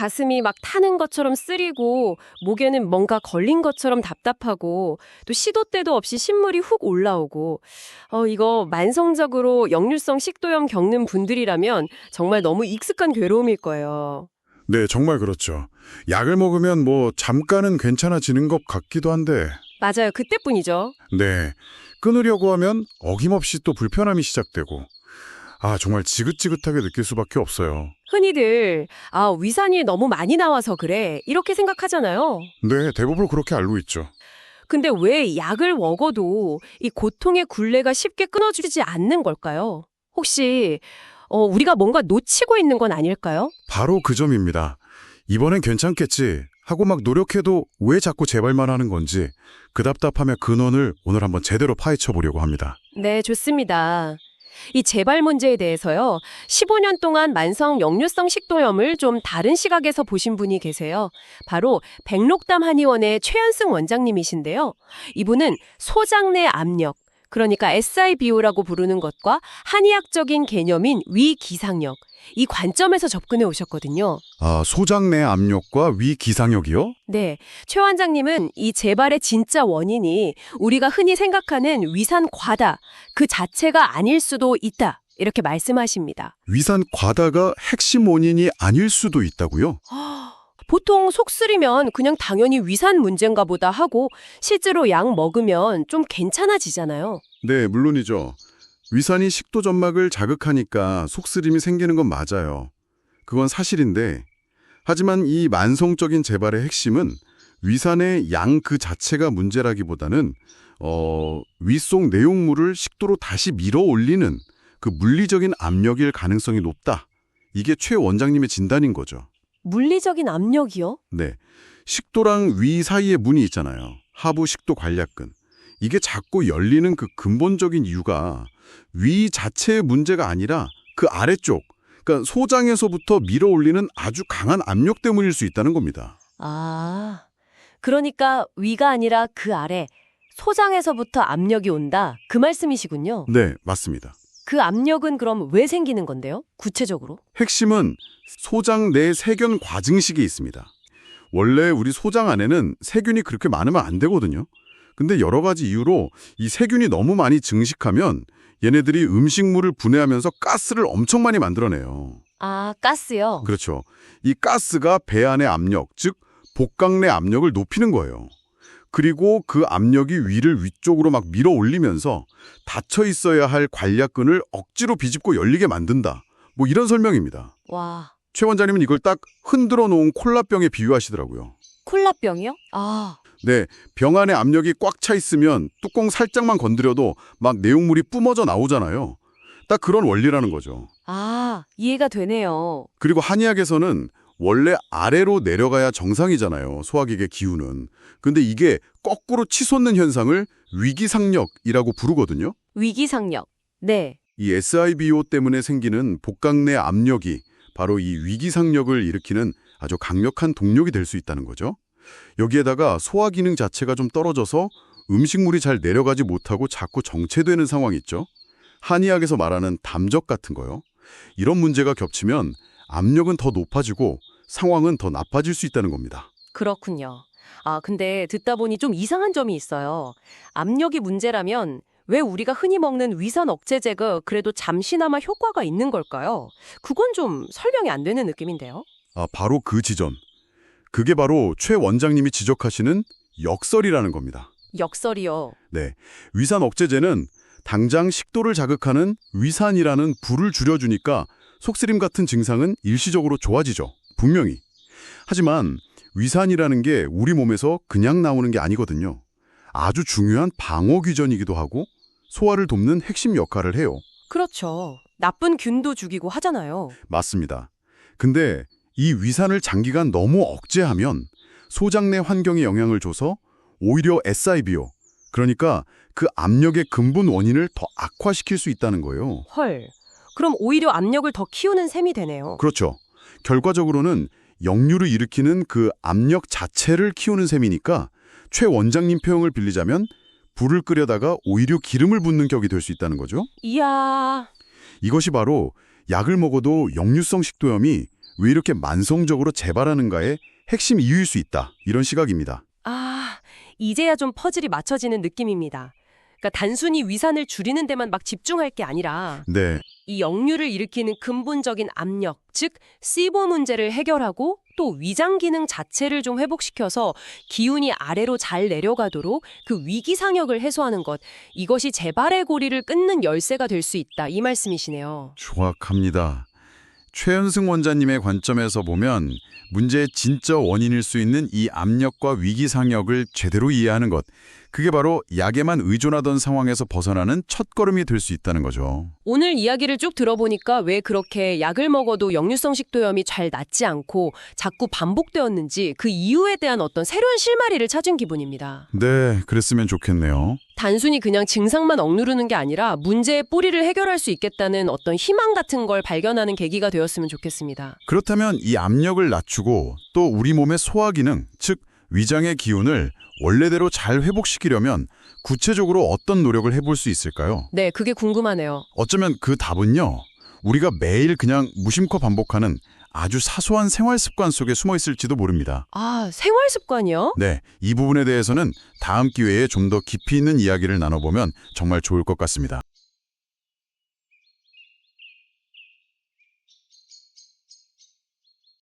가슴이 막 타는 것처럼 쓰리고 목에는 뭔가 걸린 것처럼 답답하고 또 시도 때도 없이 신물이 훅 올라오고 어 이거 만성적으로 역류성 식도염 겪는 분들이라면 정말 너무 익숙한 괴로움일 거예요. 네, 정말 그렇죠. 약을 먹으면 뭐 잠깐은 괜찮아지는 것 같기도 한데 맞아요. 그때뿐이죠. 네, 끊으려고 하면 어김없이 또 불편함이 시작되고 아, 정말 지긋지긋하게 느낄 수밖에 없어요. 흔히들 아 위산이 너무 많이 나와서 그래 이렇게 생각하잖아요. 네, 대부분 그렇게 알고 있죠. 근데 왜 약을 먹어도 이 고통의 굴레가 쉽게 끊어지지 않는 걸까요? 혹시 어, 우리가 뭔가 놓치고 있는 건 아닐까요? 바로 그 점입니다. 이번엔 괜찮겠지 하고 막 노력해도 왜 자꾸 재발만 하는 건지 그 답답함의 근원을 오늘 한번 제대로 파헤쳐 보려고 합니다. 네, 좋습니다. 이 재발 문제에 대해서요. 15년 동안 만성 역류성 식도염을 좀 다른 시각에서 보신 분이 계세요. 바로 백록담 한의원의 최현승 원장님이신데요. 이분은 소장 내 압력, 그러니까 SIBO라고 부르는 것과 한의학적인 개념인 위기상력, 이 관점에서 접근해 오셨거든요. 아, 소장 내 압력과 위 기상력이요? 네, 최 원장님은 이 재발의 진짜 원인이 우리가 흔히 생각하는 위산 과다 그 자체가 아닐 수도 있다 이렇게 말씀하십니다. 위산 과다가 핵심 원인이 아닐 수도 있다고요? 보통 속 쓰리면 그냥 당연히 위산 문제인가 보다 하고 실제로 약 먹으면 좀 괜찮아지잖아요. 네, 물론이죠. 위산이 식도 점막을 자극하니까 속쓰림이 생기는 건 맞아요. 그건 사실인데 하지만 이 만성적인 재발의 핵심은 위산의 양 그 자체가 문제라기보다는 어, 위속 내용물을 식도로 다시 밀어 올리는 그 물리적인 압력일 가능성이 높다. 이게 최 원장님의 진단인 거죠. 물리적인 압력이요? 네. 식도랑 위 사이에 문이 있잖아요. 하부 식도 관략근. 이게 자꾸 열리는 그 근본적인 이유가 위 자체의 문제가 아니라 그 아래쪽, 그러니까 소장에서부터 밀어 올리는 아주 강한 압력 때문일 수 있다는 겁니다. 아, 그러니까 위가 아니라 그 아래 소장에서부터 압력이 온다 그 말씀이시군요. 네, 맞습니다. 그 압력은 그럼 왜 생기는 건데요? 구체적으로? 핵심은 소장 내 세균 과증식이 있습니다. 원래 우리 소장 안에는 세균이 그렇게 많으면 안 되거든요. 근데 여러 가지 이유로 이 세균이 너무 많이 증식하면 얘네들이 음식물을 분해하면서 가스를 엄청 많이 만들어내요. 아, 가스요? 그렇죠. 이 가스가 배 안의 압력, 즉 복강 내 압력을 높이는 거예요. 그리고 그 압력이 위를 위쪽으로 막 밀어 올리면서 닫혀 있어야 할 관략근을 억지로 비집고 열리게 만든다. 뭐 이런 설명입니다. 와, 최 원장님은 이걸 딱 흔들어 놓은 콜라병에 비유하시더라고요. 콜라병이요? 아, 네, 병 안에 압력이 꽉 차 있으면 뚜껑 살짝만 건드려도 막 내용물이 뿜어져 나오잖아요. 딱 그런 원리라는 거죠. 아, 이해가 되네요. 그리고 한의학에서는 원래 아래로 내려가야 정상이잖아요. 소화기의 기운은. 근데 이게 거꾸로 치솟는 현상을 위기상력이라고 부르거든요. 위기상력. 네. 이 SIBO 때문에 생기는 복강 내 압력이 바로 이 위기상력을 일으키는 아주 강력한 동력이 될 수 있다는 거죠. 여기에다가 소화 기능 자체가 좀 떨어져서 음식물이 잘 내려가지 못하고 자꾸 정체되는 상황이 있죠. 한의학에서 말하는 담적 같은 거요. 이런 문제가 겹치면 압력은 더 높아지고 상황은 더 나빠질 수 있다는 겁니다. 그렇군요. 아, 근데 듣다 보니 좀 이상한 점이 있어요. 압력이 문제라면 왜 우리가 흔히 먹는 위산 억제제가 그래도 잠시나마 효과가 있는 걸까요? 그건 좀 설명이 안 되는 느낌인데요. 아, 바로 그 지점. 그게 바로 최 원장님이 지적하시는 역설이라는 겁니다. 역설이요. 네, 위산 억제제는 당장 식도를 자극하는 위산이라는 불을 줄여주니까 속쓰림 같은 증상은 일시적으로 좋아지죠. 분명히. 하지만 위산이라는 게 우리 몸에서 그냥 나오는 게 아니거든요. 아주 중요한 방어 규전이기도 하고 소화를 돕는 핵심 역할을 해요. 그렇죠. 나쁜 균도 죽이고 하잖아요. 맞습니다. 근데 이 위산을 장기간 너무 억제하면 소장 내 환경에 영향을 줘서 오히려 SIBO, 그러니까 그 압력의 근본 원인을 더 악화시킬 수 있다는 거예요. 헐. 그럼 오히려 압력을 더 키우는 셈이 되네요. 그렇죠. 결과적으로는 역류를 일으키는 그 압력 자체를 키우는 셈이니까 최 원장님 표현을 빌리자면 불을 끓여다가 오히려 기름을 붓는 격이 될 수 있다는 거죠. 이야. 이것이 바로 약을 먹어도 역류성 식도염이 왜 이렇게 만성적으로 재발하는가의 핵심 이유일 수 있다. 이런 시각입니다. 아, 이제야 좀 퍼즐이 맞춰지는 느낌입니다. 그러니까 단순히 위산을 줄이는 데만 막 집중할 게 아니라 네, 이 역류를 일으키는 근본적인 압력, 즉 시보 문제를 해결하고 또 위장 기능 자체를 좀 회복시켜서 기운이 아래로 잘 내려가도록 그 위기 상역을 해소하는 것. 이것이 재발의 고리를 끊는 열쇠가 될 수 있다. 이 말씀이시네요. 정확합니다. 최현승 원자님의 관점에서 보면 문제의 진짜 원인일 수 있는 이 압력과 위기 상역을 제대로 이해하는 것. 그게 바로 약에만 의존하던 상황에서 벗어나는 첫걸음이 될 수 있다는 거죠. 오늘 이야기를 쭉 들어보니까 왜 그렇게 약을 먹어도 역류성 식도염이 잘 낫지 않고 자꾸 반복되었는지 그 이유에 대한 어떤 새로운 실마리를 찾은 기분입니다. 네, 그랬으면 좋겠네요. 단순히 그냥 증상만 억누르는 게 아니라 문제의 뿌리를 해결할 수 있겠다는 어떤 희망 같은 걸 발견하는 계기가 되었으면 좋겠습니다. 그렇다면 이 압력을 낮추고 또 우리 몸의 소화 기능, 즉 위장의 기운을 원래대로 잘 회복시키려면 구체적으로 어떤 노력을 해볼 수 있을까요? 네, 그게 궁금하네요. 어쩌면 그 답은요. 우리가 매일 그냥 무심코 반복하는 아주 사소한 생활 습관 속에 숨어 있을지도 모릅니다. 아, 생활 습관이요? 네, 이 부분에 대해서는 다음 기회에 좀 더 깊이 있는 이야기를 나눠보면 정말 좋을 것 같습니다.